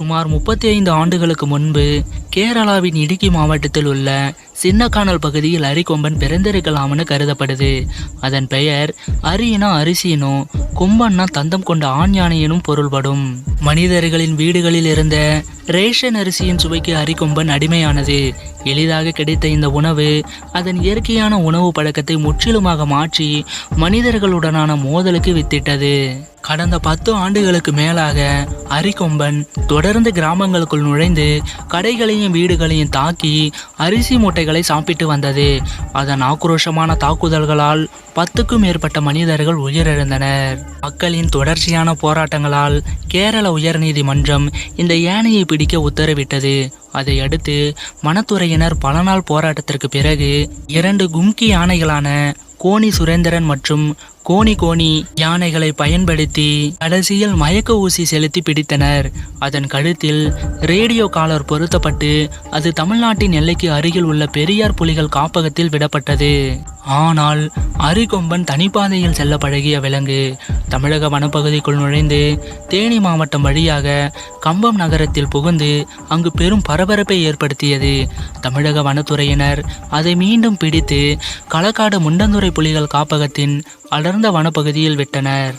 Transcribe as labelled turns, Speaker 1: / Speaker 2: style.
Speaker 1: சுமார் முப்பத்தி ஐந்து ஆண்டுகளுக்கு முன்பு கேரளாவின் இடுக்கி மாவட்டத்தில் உள்ள சின்னக்கானல் பகுதியில் அரிக்கொம்பன் பிறந்திருக்கலாம்னு கருதப்படுது. அதன் பெயர் அரியினா அரிசியினோ கொம்பன்னா தந்தம் கொண்ட ஆண் யானையினும் பொருள்படும். மனிதர்களின் வீடுகளில் இருந்த ரேஷன் அரிசியின் சுவைக்கு அரிக்கொம்பன் அடிமையானது. எளிதாக கிடைத்த இந்த உணவு அதன் இயற்கையான உணவு பழக்கத்தை முற்றிலுமாக மாற்றி மனிதர்களுடனான மோதலுக்கு வித்திட்டது. கடந்த பத்து ஆண்டுகளுக்கு மேலாக அரிக்கொம்பன் தொடர்ந்து கிராமங்களுக்குள் நுழைந்து கடைகளையும் வீடுகளையும் தாக்கி அரிசி மூட்டைகளை சாப்பிட்டு வந்தது. அதன் ஆக்ரோஷமான தாக்குதல்களால் பத்துக்கும் மேற்பட்ட மனிதர்கள் உயிரிழந்தனர். மக்களின் தொடர்ச்சியான போராட்டங்களால் கேரள உயர்நீதிமன்றம் இந்த யானையை பிடிக்க உத்தரவிட்டது. அதையடுத்து மனத்துறையினர் வனத்துறையினர் பல நாள் போராட்டத்திற்கு பிறகு இரண்டு கும்கி யானைகளான கோணி சுரேந்திரன் மற்றும் கோணி கோணி யானைகளை பயன்படுத்தி கடைசியில் மயக்க ஊசி செலுத்தி பிடித்தனர். அதன் கழுத்தில் ரேடியோ காலர் பொருத்தப்பட்டு அது தமிழ்நாட்டின் எல்லைக்கு அருகில் உள்ள பெரியார் புலிகள் காப்பகத்தில் விடப்பட்டது. ஆனால் அரிகொம்பன் தனிப்பாதையில் செல்ல பழகிய விலங்கு. தமிழக வனப்பகுதிக்குள் நுழைந்து தேனி மாவட்டம் வழியாக கம்பம் நகரத்தில் புகுந்து அங்கு பெரும் பரபரப்பை ஏற்படுத்தியது. தமிழக வனத்துறையினர் அதை மீண்டும் பிடித்து களக்காடு முண்டந்துறை புலிகள் காப்பகத்தின் அடர்ந்த வனப்பகுதியில் விட்டனர்.